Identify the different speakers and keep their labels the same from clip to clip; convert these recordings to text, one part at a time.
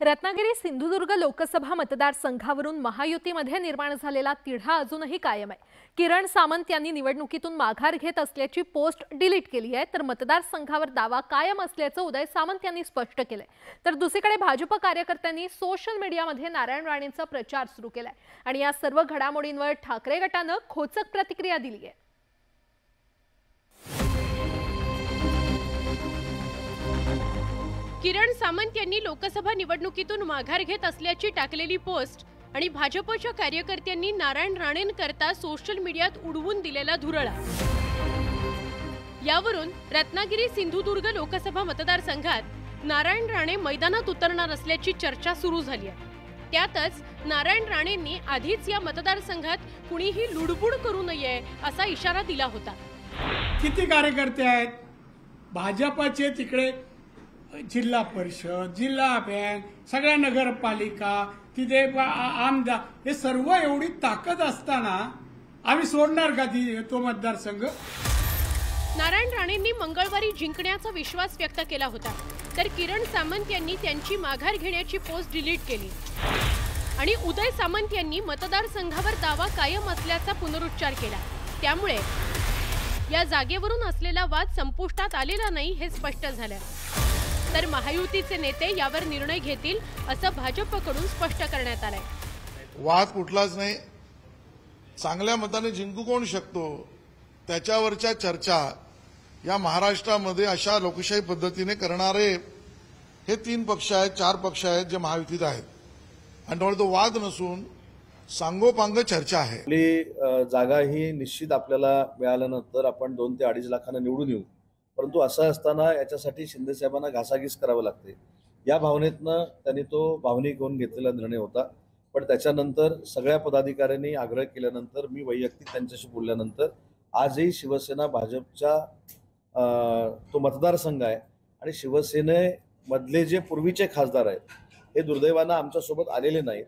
Speaker 1: रत्नागिरी सिंधुदुर्ग लोकसभा मतदारसंघावरून महायुतीमध्ये निर्माण झालेला तिढा अजूनही कायम आहे. किरण सामंत यांनी निवडणुकीतून माघार घेत असल्याची पोस्ट डिलीट केली आहे तर मतदारसंघावर दावा कायम असल्याचं उदय सामंत यांनी स्पष्ट केलंय. तर दुसरीकडे भाजप कार्यकर्त्यांनी सोशल मीडियामध्ये नारायण राणेंचा प्रचार सुरू केलाय. आणि या सर्व घडामोडींवर ठाकरे गटानं खोचक प्रतिक्रिया दिली आहे.
Speaker 2: किरण सामंत यांनी लोकसभा निवडणुकीतून माघार घेत असल्याची टाकलेली पोस्ट आणि भाजपच्या कार्यकर्त्यांनी नारायण राणेंकरता सोशल मीडियात उडवून दिलेला धुरळा. यावरून रत्नागिरी सिंधुदुर्ग लोकसभा मतदारसंघात नारायण राणे मैदानात उतरणार असल्याची चर्चा सुरू झाली आहे. त्यातच नारायण राणेंनी आधीच या मतदारसंघात कुणीही लुडबुड करू नये असा इशारा दिला होता.
Speaker 3: किती कार्यकर्ते आहेत? भाजपाचे तिकडे जिल्हा परिषद जिल्हा बँक सगळ्या नगरपालिका तिथे आमदार हे सर्व एवढी ताकद असताना आम्ही सोडणार का ती तो मतदारसंघ?
Speaker 2: नारायण राणेंनी मंगळवारी जिंकण्याचा विश्वास व्यक्त केला होता. तर किरण सामंत यांनी त्यांची माघार घेण्याची पोस्ट डिलीट केली. आणि उदय सामंत यांनी मतदारसंघावर दावा कायम असल्याचा पुनरुच्चार केला. त्यामुळे या जागेवरून असलेला वाद संपुष्टात आलेला नाही हे स्पष्ट झालं. तर महायुतीचे नेते यावर निर्णय घेतील असं भाजपकडून स्पष्ट करण्यात आलंय.
Speaker 4: वाद कुठलाच नाही. चांगल्या मताने जिंकू कोण शकतो? त्याच्यावरच्या चर्चा या महाराष्ट्रामध्ये अशा लोकशाही पद्धतीने करणारे हे तीन पक्ष आहेत चार पक्ष आहेत जे महायुतीत आहेत. आणि त्यामुळे तो वाद नसून सांगोपांग चर्चा आहे.
Speaker 5: आपली जागा ही निश्चित आपल्याला मिळाल्यानंतर आपण दोन ते अडीच लाखांना निवडून येऊ. परंतु असं असताना याच्यासाठी शिंदे साहेबांना घासाघीस करावं लागते. या भावनेतनं त्यांनी तो भावनिक घेऊन घेतलेला निर्णय होता. पण त्याच्यानंतर सगळ्या पदाधिकाऱ्यांनी आग्रह केल्यानंतर मी वैयक्तिक त्यांच्याशी बोलल्यानंतर आजही शिवसेना भाजपच्या तो मतदारसंघ आहे आणि शिवसेनेमधले जे पूर्वीचे खासदार आहेत हे दुर्दैवानं आमच्यासोबत आलेले नाहीत.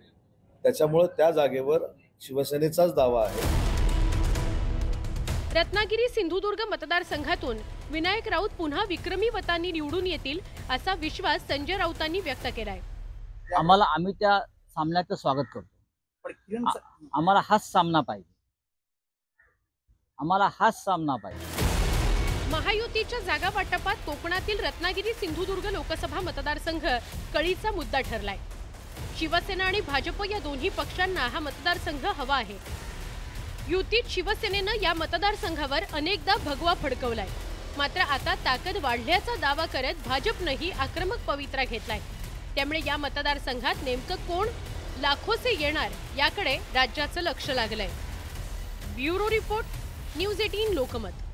Speaker 5: त्याच्यामुळं त्या जागेवर शिवसेनेचाच दावा आहे.
Speaker 2: रत्नागिरी सिंधुदुर्ग मतदारसंघातून विनायक राऊत पुन्हा विक्रमी मतांनी निवडून येतील असा विश्वास संजय राऊतांनी व्यक्त केलाय.
Speaker 6: आम्हाला आम्ही त्या सामन्याचं स्वागत करतो. आम्हाला हाच सामना पाहिजे. आम्हाला हाच सामना पाहिजे.
Speaker 2: महायुतीच्या जागा वाटपात कोकणातील रत्नागिरी सिंधुदुर्ग लोकसभा मतदारसंघ कळीचा मुद्दा ठरलाय. शिवसेना आणि भाजप या दोन्ही पक्षांना हा मतदारसंघ हवा आहे. युतीत शिवसेनेनं या मतदारसंघावर अनेकदा भगवा फडकवलाय. मात्र आता ताकद वाढल्याचा दावा करत भाजपनंही आक्रमक पवित्रा घेतलाय. त्यामुळे या मतदारसंघात नेमकं कोण लाखोचे येणार याकडे राज्याचं लक्ष लागलंय. Bureau report news eighteen Lokmat.